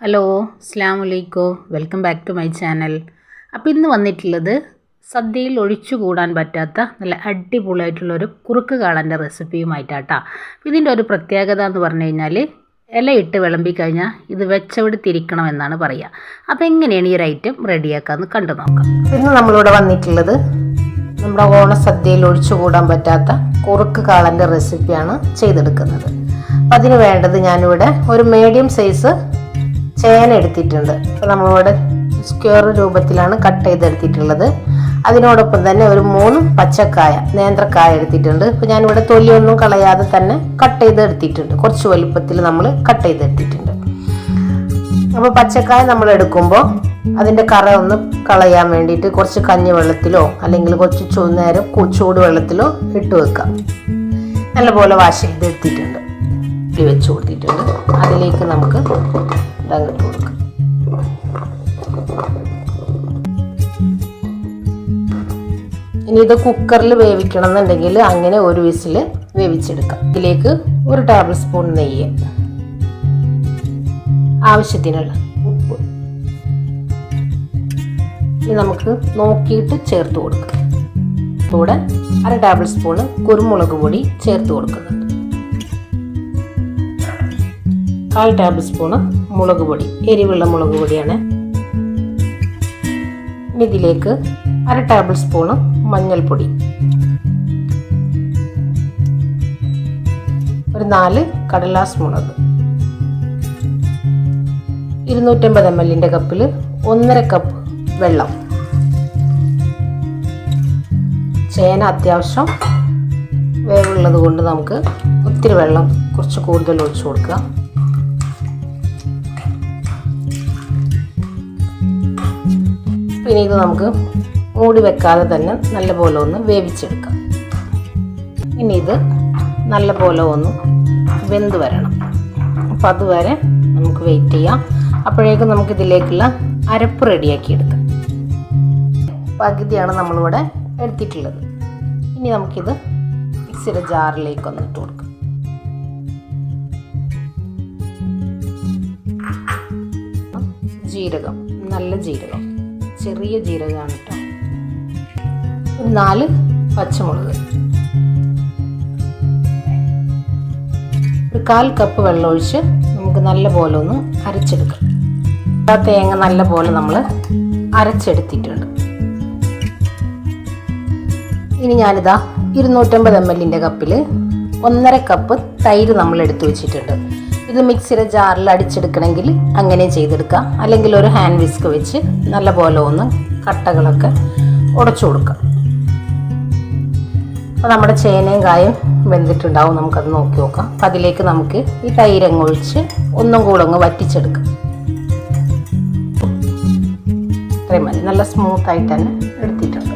Hello അസ്ലാം വലൈക്കോ welcome back to my channel. അപ്പോൾ ഇന്ന് വന്നിട്ടുള്ളത് സദ്യയിൽ ഒഴിച്ചുകൂടാൻ പറ്റാത്ത നല്ല അടിപൊളിയായിട്ടുള്ളൊരു കുറുക്ക് കാളന്റെ റെസിപ്പിയുമായിട്ടാട്ടാ. ഇതിന്റെ ഒരു പ്രത്യേകത എന്ന് പറഞ്ഞു കഴിഞ്ഞാൽ ഇലയിട്ട് വിളമ്പി കഴിഞ്ഞാൽ ഇത് വെച്ചവിടെ തിരിക്കണം എന്നാണ് പറയുക അപ്പോൾ എങ്ങനെയാണ് ഈ ഒരു ഐറ്റം റെഡിയാക്കാമെന്ന് കണ്ടു നോക്കാം. ഇന്ന് നമ്മളിവിടെ വന്നിട്ടുള്ളത് നമ്മുടെ ഓണ ഓണസദ്യയിൽ ഒഴിച്ചുകൂടാൻ പറ്റാത്ത കുറുക്ക് കാളന്റെ റെസിപ്പിയാണ് ചെയ്തെടുക്കുന്നത്. അതിന് വേണ്ടത് ഞാനിവിടെ ഒരു മീഡിയം സൈസ് ചേന എടുത്തിട്ടുണ്ട്. അപ്പോൾ നമ്മളിവിടെ സ്ക്വയർ രൂപത്തിലാണ് കട്ട് ചെയ്തെടുത്തിട്ടുള്ളത്. അതിനോടൊപ്പം തന്നെ ഒരു മൂന്ന് പച്ചക്കായ നേന്ത്രക്കായ എടുത്തിട്ടുണ്ട്. ഇപ്പം ഞാനിവിടെ തൊലിയൊന്നും കളയാതെ തന്നെ കട്ട് ചെയ്തെടുത്തിട്ടുണ്ട്. കുറച്ച് വലുപ്പത്തിൽ നമ്മൾ കട്ട് ചെയ്തെടുത്തിട്ടുണ്ട്. അപ്പോൾ പച്ചക്കായ നമ്മൾ എടുക്കുമ്പോൾ അതിന്റെ കറ ഒന്ന് കളയാൻ വേണ്ടിയിട്ട് കുറച്ച് കഞ്ഞി വെള്ളത്തിലോ അല്ലെങ്കിൽ കുറച്ച് നേരം ചൂട് വെള്ളത്തിലോ ഇട്ട് വെക്കാം നല്ലപോലെ വാഷ് ചെയ്ത് ഇട്ട് വെച്ച് കൊടുത്തിട്ടുണ്ട്. അതിലേക്ക് നമുക്ക് ഇതങ്ങോട്ട് കൊടുക്കാം. ഇനി ഇത് കുക്കറിൽ വേവിക്കണം എന്നുണ്ടെങ്കിൽ അങ്ങനെ ഒരു വിസിൽ വേവിച്ചെടുക്കാം. ഇതിലേക്ക് ഒരു ടേബിൾ സ്പൂൺ നെയ്യ്. ആവശ്യത്തിനുള്ള ഉപ്പ്. ഇനി നമുക്ക് നോക്കിയിട്ട് ചേർത്ത് കൊടുക്കാം. കൂടെ അര ടേബിൾ സ്പൂൺ കുരുമുളക് പൊടി ചേർത്ത് കൊടുക്കുന്നുണ്ട്. കാൽ ടേബിൾ സ്പൂണ് മുളക് പൊടി എരിവുള്ള മുളക് പൊടിയാണ്. ഇതിലേക്ക് അര ടേബിൾ സ്പൂണ് മഞ്ഞൾപ്പൊടി. ഒരു നാല് കടലാസ് മുളക്. ഇരുന്നൂറ്റമ്പത് എം എല്ലിന്റെ കപ്പിൽ ഒന്നര കപ്പ് വെള്ളം. ചേന അത്യാവശ്യം വേവുള്ളത് കൊണ്ട് നമുക്ക് ഒത്തിരി വെള്ളം കുറച്ച് കൂടുതൽ ഒഴിച്ചു കൊടുക്കുക. പിന്നെ ഇത് നമുക്ക് മൂടി വെക്കാതെ തന്നെ നല്ലപോലെ ഒന്ന് വേവിച്ചെടുക്കാം. ഇനി ഇത് നല്ലപോലെ ഒന്ന് വെന്ത് വരണം. അപ്പോൾ അതുവരെ നമുക്ക് വെയിറ്റ് ചെയ്യാം. അപ്പോഴേക്കും നമുക്ക് ഇതിലേക്കുള്ള അരപ്പ് റെഡിയാക്കി എടുക്കാം. പകുതിയാണ് നമ്മളിവിടെ എടുത്തിട്ടുള്ളത്. ഇനി നമുക്കിത് മിക്സിയുടെ ജാറിലേക്ക് ഒന്ന് ഇട്ട് കൊടുക്കാം. ജീരകം നല്ല ജീരകം. ചെറിയ ജീരകമാണ് കേട്ടോ. നാല് പച്ചമുളക്. ഒരു കാൽ കപ്പ് വെള്ളമൊഴിച്ച് നമുക്ക് നല്ല പോലെ ഒന്ന് അരച്ചെടുക്കാം. ആ തേങ്ങ നല്ല പോലെ നമ്മൾ അരച്ചെടുത്തിട്ടുണ്ട്. ഇനി ഞാനിതാ ഇരുന്നൂറ്റമ്പത് എം എല്ലിന്റെ കപ്പിൽ ഒന്നര കപ്പ് തൈര് നമ്മൾ എടുത്തു വെച്ചിട്ടുണ്ട്. ഇത് മിക്സിയുടെ ജാറിൽ അടിച്ചെടുക്കണമെങ്കിൽ അങ്ങനെ ചെയ്തെടുക്കാം. അല്ലെങ്കിൽ ഒരു ഹാൻഡ് വിസ്ക് വെച്ച് നല്ല പോലെ ഒന്ന് കട്ടകളൊക്കെ ഉടച്ചു കൊടുക്കാം. അപ്പോൾ നമ്മുടെ ചേനയും കായും വെന്തിട്ടുണ്ടാവും. നമുക്കത് നോക്കി നോക്കാം. അപ്പം അതിലേക്ക് നമുക്ക് ഈ തൈരങ്ങ് ഒഴിച്ച് ഒന്നും കൂടെ ഒന്ന് വറ്റിച്ചെടുക്കാം. ഇത്രയും മതി. നല്ല സ്മൂത്തായിട്ട് തന്നെ എടുത്തിട്ടുണ്ട്.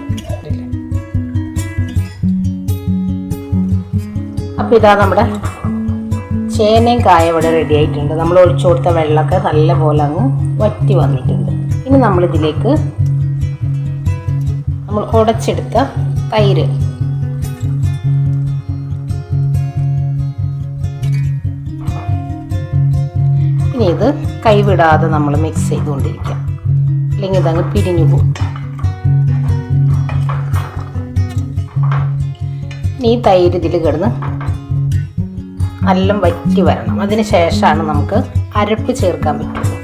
അപ്പോൾ ഇതാ നമ്മുടെ ചേനയും കായ ഇവിടെ റെഡി ആയിട്ടുണ്ട്. നമ്മൾ ഒഴിച്ചു കൊടുത്ത വെള്ളമൊക്കെ നല്ല പോലെ അങ്ങ് വറ്റി വന്നിട്ടുണ്ട്. ഇനി നമ്മളിതിലേക്ക് നമ്മൾ ഉടച്ചെടുത്ത തൈര്. ഇനി ഇത് കൈവിടാതെ നമ്മൾ മിക്സ് ചെയ്തുകൊണ്ടിരിക്കാം. അല്ലെങ്കിൽ ഇതങ്ങ് പിരിഞ്ഞു പോകും. ഇനി തൈര് ഇതിൽ കിടന്ന് നല്ല വറ്റി വരണം. അതിന് ശേഷമാണ് നമുക്ക് അരപ്പ് ചേർക്കാൻ പറ്റുള്ളൂ.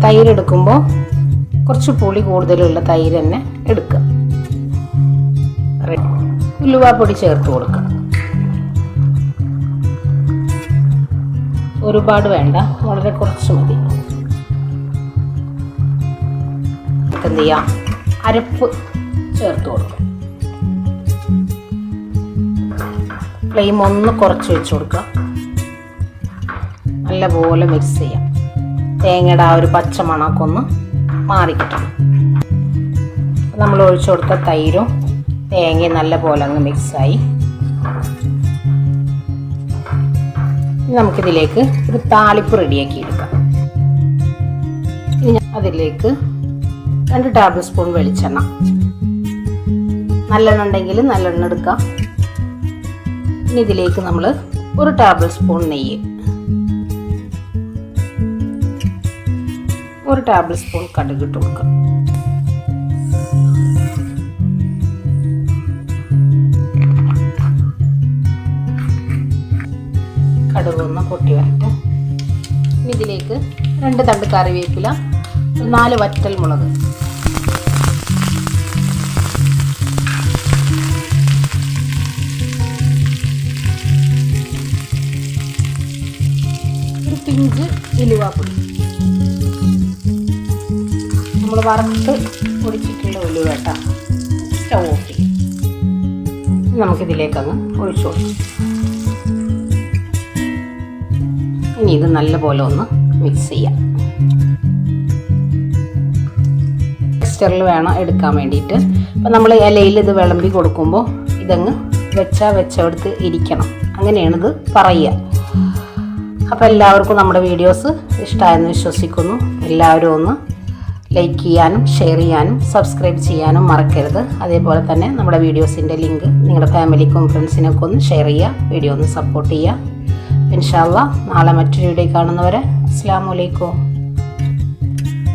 തൈര് എടുക്കുമ്പോൾ കുറച്ച് പുളി കൂടുതലുള്ള തൈര് തന്നെ എടുക്കുക. ഉലുവാപ്പൊടി ചേർത്ത് കൊടുക്കുക. ഒരുപാട് വേണ്ട വളരെ കുറച്ച് മതി. എന്ത് ചെയ്യാം? അരപ്പ് ചേർത്ത് കൊടുക്കുക. ഫ്ലെയിം ഒന്ന് കുറച്ച് വെച്ച് കൊടുക്കുക. നല്ലപോലെ മിക്സ് ചെയ്യാം. തേങ്ങയുടെ ആ ഒരു പച്ച മണക്കൊന്ന് മാറിക്കിട്ടണം നമ്മൾ ഒഴിച്ചു കൊടുത്ത തൈരും തേങ്ങയും നല്ലപോലെ അങ്ങ് മിക്സായി നമുക്കിതിലേക്ക് ഒരു താളിപ്പ് റെഡിയാക്കി എടുക്കാം. ഇനി അതിലേക്ക് രണ്ട് ടേബിൾ സ്പൂൺ വെളിച്ചെണ്ണ. നല്ലെണ്ണ ഉണ്ടെങ്കിൽ നല്ലെണ്ണ എടുക്കാം. ഇനി ഇതിലേക്ക് നമ്മൾ ഒരു ടേബിൾ സ്പൂൺ നെയ്യ്. ഒരു ടേബിൾ സ്പൂൺ കടുക് ഇട്ട് കൊടുക്കാം. കടുക് ഒന്ന് പൊട്ടി വരട്ടെ. ഇതിലേക്ക് രണ്ട് തണ്ട് കറിവേപ്പില നാല് വറ്റൽ മുളക് പിഞ്ച് ഉലുവാപ്പൊടി നമ്മൾ വറുത്ത് പൊടിച്ചിട്ടുള്ള ഉലുവ കേട്ടോ സ്റ്റൗ ഓഫ് ചെയ്യും. നമുക്കിതിലേക്കങ്ങ് ഒഴിച്ചു കൊടുക്കാം. ഇനി ഇത് നല്ലപോലെ ഒന്ന് മിക്സ് ചെയ്യാം. മിക്സ്റ്ററിൽ വേണം എടുക്കാൻ വേണ്ടിയിട്ട്. അപ്പം നമ്മൾ ഇലയിൽ ഇത് വിളമ്പി കൊടുക്കുമ്പോൾ ഇതങ്ങ് വെച്ചാൽ വെച്ചെടുത്ത് ഇരിക്കണം. അങ്ങനെയാണിത് പറയുക. അപ്പോൾ എല്ലാവർക്കും നമ്മുടെ വീഡിയോസ് ഇഷ്ടമായെന്ന് വിശ്വസിക്കുന്നു. എല്ലാവരും ഒന്ന് ലൈക്ക് ചെയ്യാനും ഷെയർ ചെയ്യാനും സബ്സ്ക്രൈബ് ചെയ്യാനും മറക്കരുത്. അതേപോലെ തന്നെ നമ്മുടെ വീഡിയോസിന്റെ ലിങ്ക് നിങ്ങളുടെ ഫാമിലിക്കും ഫ്രണ്ട്സിനൊക്കെ ഒന്ന് ഷെയർ ചെയ്യുക വീഡിയോ ഒന്ന് സപ്പോർട്ട് ചെയ്യുക. ഇൻഷാല്ല നാളെ മറ്റൊരു വീഡിയോ കാണുന്നവരെ അസ്സാം വലൈക്കും